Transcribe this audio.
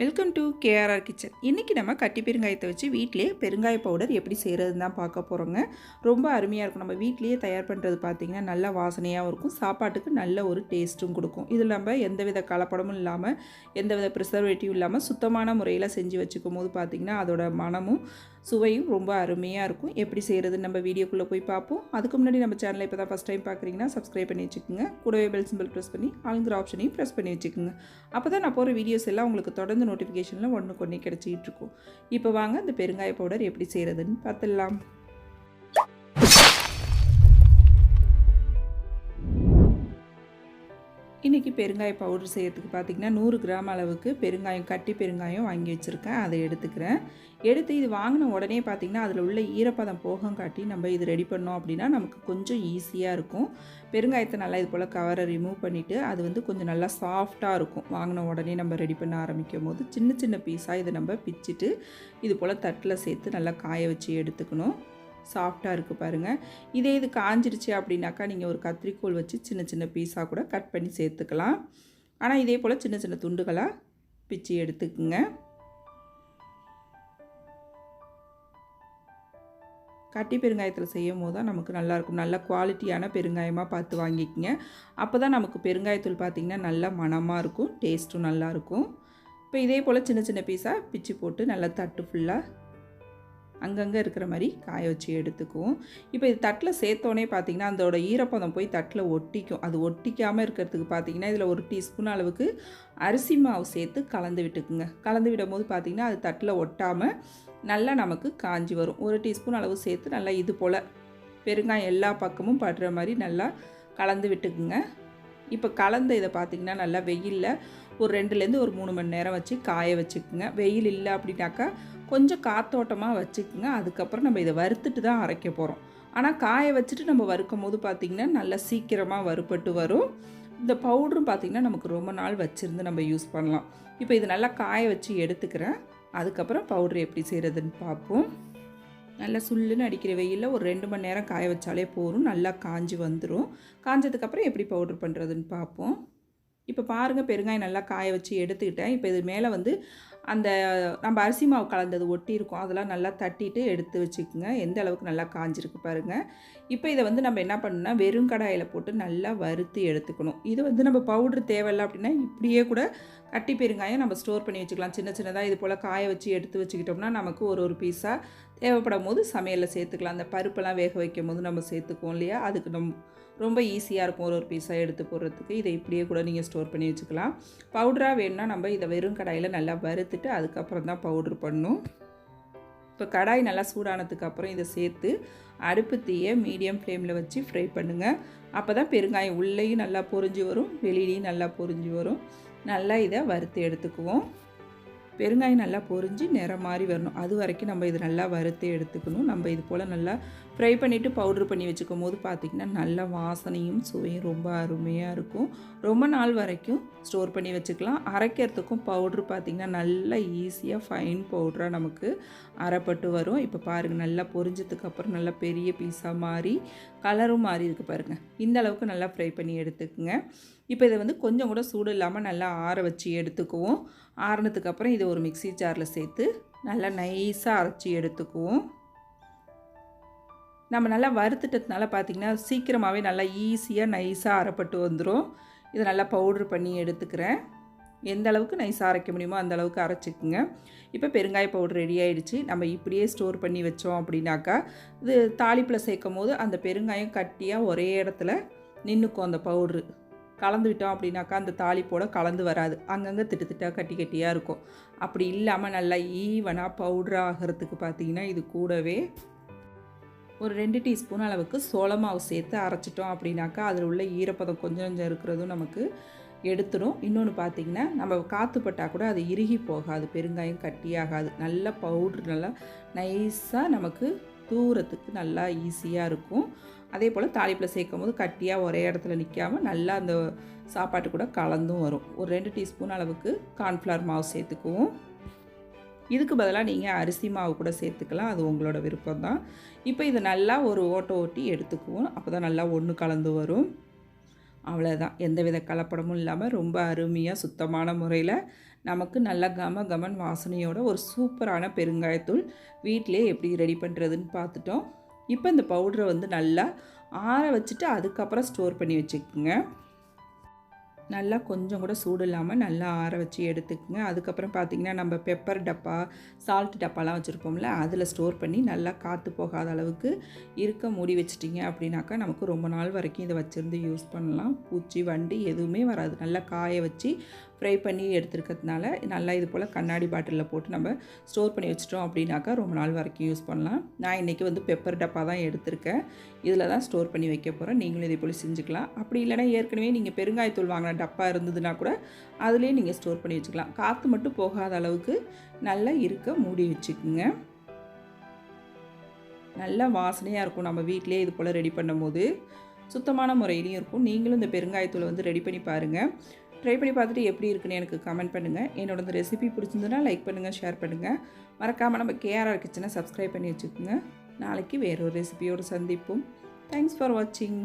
Welcome to KRR kitchen இன்றைக்கி நம்ம கட்டி பெருங்காயத்தை வச்சு வீட்டிலேயே பெருங்காய பவுடர் எப்படி செய்கிறதுன்னு தான் பார்க்க போகிறோங்க ரொம்ப அருமையாக இருக்கும். நம்ம வீட்டிலேயே தயார் பண்ணுறது பார்த்திங்கன்னா நல்ல வாசனையாகவும் இருக்கும். சாப்பாட்டுக்கு நல்ல ஒரு டேஸ்ட்டும் கொடுக்கும். இதில் நம்ம எந்தவித கலப்படமும் இல்லாமல் எந்தவித ப்ரிசர்வேட்டிவ் இல்லாமல் சுத்தமான முறையில் செஞ்சு வச்சுக்கும் போது பார்த்திங்கன்னா அதோட மனமும் சுவையும் ரொம்ப அருமையாக இருக்கும். எப்படி செய்கிறதுன்னு நம்ம வீடியோக்குள்ளே போய் பார்ப்போம். அதுக்கு முன்னாடி நம்ம சேனலை இப்போ தான் ஃபஸ்ட் டைம் பார்க்குறீங்கன்னா சப்ஸ்கிரைப் பண்ணி வச்சுக்கோங்க. கூடவே பெல் சிம்பிள் ப்ரெஸ் பண்ணி ஆளுங்கிற ஆப்ஷனையும் ப்ரெஸ் பண்ணி வச்சுக்கோங்க. அப்போ தான் நான் போகிற வீடியோஸ் எல்லாம் உங்களுக்கு தொடர்ந்து நோட்டிஃபிகேஷனில் ஒன்று கொண்டே கிடச்சிக்கிட்டு இருக்கும். இப்போ வாங்க இந்த பெருங்காய பவுடர் எப்படி செய்கிறதுன்னு பார்த்துடலாம். இன்றைக்கி பெருங்காய பவுடர் செய்கிறதுக்கு பார்த்திங்கன்னா நூறு கிராம் அளவுக்கு பெருங்காயம் கட்டி பெருங்காயம் வாங்கி வச்சுருக்கேன். அதை எடுத்துக்கிறேன். எடுத்து இது வாங்கின உடனே பார்த்திங்கன்னா அதில் உள்ள ஈரப்பதம் போகம் காட்டி நம்ம இது ரெடி பண்ணோம் அப்படின்னா நமக்கு கொஞ்சம் ஈஸியாக இருக்கும். பெருங்காயத்தை நல்லா இது போல் கவரை ரிமூவ் பண்ணிவிட்டு அது வந்து கொஞ்சம் நல்லா சாஃப்டாக இருக்கும். வாங்கின உடனே நம்ம ரெடி பண்ண ஆரம்பிக்கும் போது சின்ன சின்ன பீஸாக இதை நம்ம பிச்சுட்டு இது போல் தட்டில் சேர்த்து நல்லா காய வச்சு எடுத்துக்கணும். சாஃப்டாக இருக்குது பாருங்கள் இதே இது காஞ்சிருச்சு அப்படின்னாக்கா நீங்கள் ஒரு கத்திரிக்கோல் வச்சு சின்ன சின்ன பீஸாக கூட கட் பண்ணி சேர்த்துக்கலாம். ஆனால் இதே போல் சின்ன சின்ன துண்டுகளாக பிச்சு எடுத்துக்குங்க. கட்டி பெருங்காயத்தில் செய்யும் போது தான் நமக்கு நல்லாயிருக்கும் நல்ல குவாலிட்டியான பெருங்காயமாக பார்த்து வாங்கிக்கிங்க. அப்போ தான் நமக்கு பெருங்காயத்தூள் பார்த்திங்கன்னா நல்ல மணமாக இருக்கும் டேஸ்ட்டும் நல்லாயிருக்கும் இப்போ இதே போல் சின்ன சின்ன பீஸாக பிச்சு போட்டு நல்லா தட்டு ஃபுல்லாக அங்கங்கே இருக்கிற மாதிரி காய வச்சு எடுத்துக்குவோம். இப்போ இது தட்டில் சேர்த்தோன்னே பார்த்தீங்கன்னா அதோட ஈரப்பதம் போய் தட்டில் ஒட்டிக்கும். அது ஒட்டிக்காமல் இருக்கிறதுக்கு பார்த்தீங்கன்னா இதில் ஒரு டீஸ்பூன் அளவுக்கு அரிசி மாவு சேர்த்து கலந்து விட்டுக்குங்க. கலந்து விடும் போது பார்த்திங்கன்னா அது தட்டில் ஒட்டாமல் நல்லா நமக்கு காஞ்சி வரும். ஒரு டீஸ்பூன் அளவு சேர்த்து நல்லா இது போல் பெருங்காயம் எல்லா பக்கமும் படுற மாதிரி நல்லா கலந்து விட்டுக்குங்க. இப்போ கலந்த இதை பார்த்திங்கன்னா நல்லா வெயிலில் ஒரு ரெண்டுலேருந்து ஒரு மூணு மணி நேரம் வச்சு காய வச்சுக்குங்க. வெயில் இல்லை அப்படின்னாக்கா கொஞ்சம் காத்தோட்டமாக வச்சுக்குங்க. அதுக்கப்புறம் நம்ம இதை வறுத்துட்டு தான் அரைக்க போகிறோம் ஆனால் காய வச்சுட்டு நம்ம வறுக்கும் போது பார்த்திங்கன்னா நல்லா சீக்கிரமாக வறுப்பட்டு வரும். இந்த பவுடரும் பார்த்திங்கன்னா நமக்கு ரொம்ப நாள் வச்சுருந்து நம்ம யூஸ் பண்ணலாம். இப்போ இது நல்லா காய வச்சு எடுத்துக்கிறேன். அதுக்கப்புறம் பவுட்ரு எப்படி செய்கிறதுன்னு பார்ப்போம் நல்லா சுள்ளுன்னு அடிக்கிற வெயிலில் ஒரு ரெண்டு மணி நேரம் காய வச்சாலே போதும். நல்லா காஞ்சி வந்துடும் காஞ்சதுக்கப்புறம் எப்படி பவுட்ரு பண்ணுறதுன்னு பார்ப்போம் இப்போ பாருங்கள் பெருங்காயம் நல்லா காய வச்சு எடுத்துக்கிட்டேன். இப்போ இது மேலே வந்து அந்த நம்ம அரிசி மாவு கலந்தது ஒட்டி இருக்கும் அதெல்லாம் நல்லா தட்டிட்டு எடுத்து வச்சுக்கோங்க. எந்த அளவுக்கு நல்லா காஞ்சிருக்கு பாருங்கள் இப்போ இதை வந்து நம்ம என்ன பண்ணணும்னா வெறும் கடாயில் போட்டு நல்லா வறுத்து எடுத்துக்கணும். இது வந்து நம்ம பவுட்ரு தேவையில்லை அப்படின்னா இப்படியே கூட கட்டி பெருங்காயம் நம்ம ஸ்டோர் பண்ணி வச்சுக்கலாம். சின்ன சின்னதாக இது போல் காய வச்சு எடுத்து வச்சுக்கிட்டோம்னா நமக்கு ஒரு ஒரு பீஸாக தேவைப்படும் போது சமையலில் சேர்த்துக்கலாம். அந்த பருப்பெல்லாம் வேக வைக்கும் போது நம்ம சேர்த்துக்குவோம் இல்லையா? அதுக்கு நம்ம ரொம்ப ஈஸியாக இருக்கும். ஒரு ஒரு பீஸாக எடுத்து போடுறதுக்கு. இதை இப்படியே கூட நீங்கள் ஸ்டோர் பண்ணி வச்சுக்கலாம். பவுடராக வேணும்னா நம்ம இதை வெறும் கடாயில் நல்லா வறுத்துட்டு அதுக்கப்புறம் தான் பவுட்ரு பண்ணணும். இப்போ கடாய் நல்லா சூடானதுக்கப்புறம் இதை சேர்த்து அடுப்பு தீயை மீடியம் ஃப்ளேமில் வச்சு ஃப்ரை பண்ணுங்கள் அப்போ தான் பெருங்காயம் உள்ளேயும் நல்லா பொரிஞ்சு வரும் வெளியிலையும் நல்லா பொரிஞ்சு வரும். நல்லா இதை வறுத்து எடுத்துக்குவோம். பெருங்காயம் நல்லா பொரிஞ்சு நிறம் மாதிரி வரணும். அது வரைக்கும் நம்ம இது நல்லா வறுத்து எடுத்துக்கணும். நம்ம இது போல் நல்லா ஃப்ரை பண்ணிவிட்டு பவுட்ரு பண்ணி வச்சுக்கும் போது பார்த்திங்கன்னா நல்ல வாசனையும் சுவையும் ரொம்ப அருமையாக இருக்கும். ரொம்ப நாள் வரைக்கும் ஸ்டோர் பண்ணி வச்சுக்கலாம். அரைக்கிறதுக்கும் பவுட்ரு பார்த்திங்கன்னா நல்லா ஈஸியாக ஃபைன் பவுட்ராக நமக்கு அரைப்பட்டு வரும். இப்போ பாருங்கள் நல்லா பொரிஞ்சதுக்கப்புறம் நல்லா பெரிய பீஸாக மாறி கலரும் மாறி இருக்குது பாருங்கள் இந்த அளவுக்கு நல்லா ஃப்ரை பண்ணி எடுத்துக்குங்க. இப்போ இதை வந்து கொஞ்சம் கூட சூடு இல்லாமல் நல்லா ஆற வச்சு எடுத்துக்குவோம். ஆறினதுக்கப்புறம் இதை ஒரு மிக்சி ஜாரில் சேர்த்து நல்லா நைஸாக அரைச்சி எடுத்துக்குவோம். நம்ம நல்லா வறுத்துட்டதுனால பார்த்திங்கன்னா சீக்கிரமாகவே நல்லா ஈஸியாக நைஸாக அரைப்பட்டு வந்துடும் இதை நல்லா பவுட்ரு பண்ணி எடுத்துக்கிறேன். எந்த அளவுக்கு நைஸாக அரைக்க முடியுமோ அந்த அளவுக்கு அரைச்சிக்குங்க. இப்போ பெருங்காய பவுடர் ரெடி ஆகிடுச்சு நம்ம இப்படியே ஸ்டோர் பண்ணி வச்சோம் அப்படின்னாக்கா இது தாளிப்பில் சேர்க்கும் போது அந்த பெருங்காயம் கட்டியாக ஒரே இடத்துல நின்றுக்கும் அந்த பவுட்ரு. கலந்து விட்டோம் அப்படின்னாக்கா அந்த தாளிப்போட கலந்து வராது. அங்கங்கே திட்டு திட்டாக கட்டி கட்டியாக இருக்கும். அப்படி இல்லாமல் நல்லா ஈவனாக பவுட்ரு ஆகிறதுக்கு பார்த்தீங்கன்னா இது கூடவே ஒரு ரெண்டு டீஸ்பூன் அளவுக்கு சோளமாவு சேர்த்து அரைச்சிட்டோம் அப்படின்னாக்கா அதில் உள்ள ஈரப்பதம் கொஞ்சம் கொஞ்சம் இருக்கிறதும் நமக்கு எடுத்துடும் இன்னொன்று பார்த்திங்கன்னா நம்ம காற்றுப்பட்டால் கூட அது இறுகி போகாது பெருங்காயம் கட்டியாகாது நல்ல பவுட்ரு நல்லா நைஸாக நமக்கு தூரத்துக்கு நல்லா ஈஸியாக இருக்கும். அதே போல் தாளிப்பில் சேர்க்கும் போது கட்டியாக ஒரே இடத்துல நிற்காமல் நல்லா அந்த சாப்பாட்டு கூட கலந்தும் வரும். ஒரு ரெண்டு டீஸ்பூன் அளவுக்கு கார்ன்ஃப்ளவர் மாவு சேர்த்துக்குவோம். இதுக்கு பதிலாக நீங்கள் அரிசி மாவு கூட சேர்த்துக்கலாம். அது உங்களோட விருப்பம் தான் இப்போ இதை நல்லா ஒரு ஓட்டை ஓட்டி எடுத்துக்குவோம். அப்போ தான் நல்லா ஒன்று கலந்து வரும். அவ்வளோதான் எந்தவித கலப்படமும் இல்லாமல் ரொம்ப அருமையாக சுத்தமான முறையில் நமக்கு நல்ல கம கமன் வாசனையோட ஒரு சூப்பரான பெருங்காயத்தூள் வீட்டிலே எப்படி ரெடி பண்ணுறதுன்னு பார்த்துட்டோம் இப்போ இந்த பவுடரை வந்து நல்லா ஆற வச்சுட்டு அதுக்கப்புறம் ஸ்டோர் பண்ணி வச்சுக்கோங்க. நல்லா கொஞ்சம் கூட சூடு இல்லாமல் நல்லா ஆற வச்சு எடுத்துக்கோங்க. அதுக்கப்புறம் பார்த்திங்கன்னா நம்ம பெப்பர் டப்பா சால்ட் டப்பாலாம் வச்சுருப்போம்ல அதில் ஸ்டோர் பண்ணி நல்லா காற்று போகாத அளவுக்கு இருக்க மூடி வச்சிட்டிங்க அப்படின்னாக்கா நமக்கு ரொம்ப நாள் வரைக்கும் இதை வச்சுருந்து யூஸ் பண்ணலாம். பூச்சி வண்டி எதுவுமே வராது. நல்லா காய வச்சு ஃப்ரை பண்ணி எடுத்துருக்கிறதுனால நல்லா இது போல் கண்ணாடி பாட்டிலில் போட்டு நம்ம ஸ்டோர் பண்ணி வச்சிட்டோம் அப்படின்னாக்கா ரொம்ப நாள் வரைக்கும் யூஸ் பண்ணலாம். நான் இன்றைக்கி வந்து பெப்பர் டப்பா தான் எடுத்திருக்கேன். இதில் தான் ஸ்டோர் பண்ணி வைக்க போகிறேன் நீங்களும் இதே போல் செஞ்சுக்கலாம். அப்படி இல்லைனா ஏற்கனவே நீங்கள் பெருங்காயத்தூள் வாங்கின டப்பா இருந்ததுன்னா கூட அதுலேயே நீங்கள் ஸ்டோர் பண்ணி வச்சுக்கலாம். காற்று மட்டும் போகாத அளவுக்கு நல்லா இருக்க மூடி வச்சுக்குங்க. நல்ல வாசனையாக இருக்கும் நம்ம வீட்டிலே இது போல் ரெடி பண்ணும்போது. சுத்தமான முறையிலையும் இருக்கும். நீங்களும் இந்த பெருங்காயத்தூளை வந்து ரெடி பண்ணி பாருங்கள் ட்ரை பண்ணி பார்த்துட்டு எப்படி இருக்குன்னு எனக்கு கமெண்ட் பண்ணுங்கள் என்னோட இந்த ரெசிபி பிடிச்சிருந்ததுன்னா லைக் பண்ணுங்கள் ஷேர் பண்ணுங்கள் மறக்காமல் நம்ம கேஆர்ஆர் கிச்சனை சப்ஸ்கிரைப் பண்ணி வச்சுக்கோங்க. நாளைக்கு வேறொரு ரெசிபியோடு சந்திப்போம். தேங்க்ஸ் ஃபார் வாட்சிங்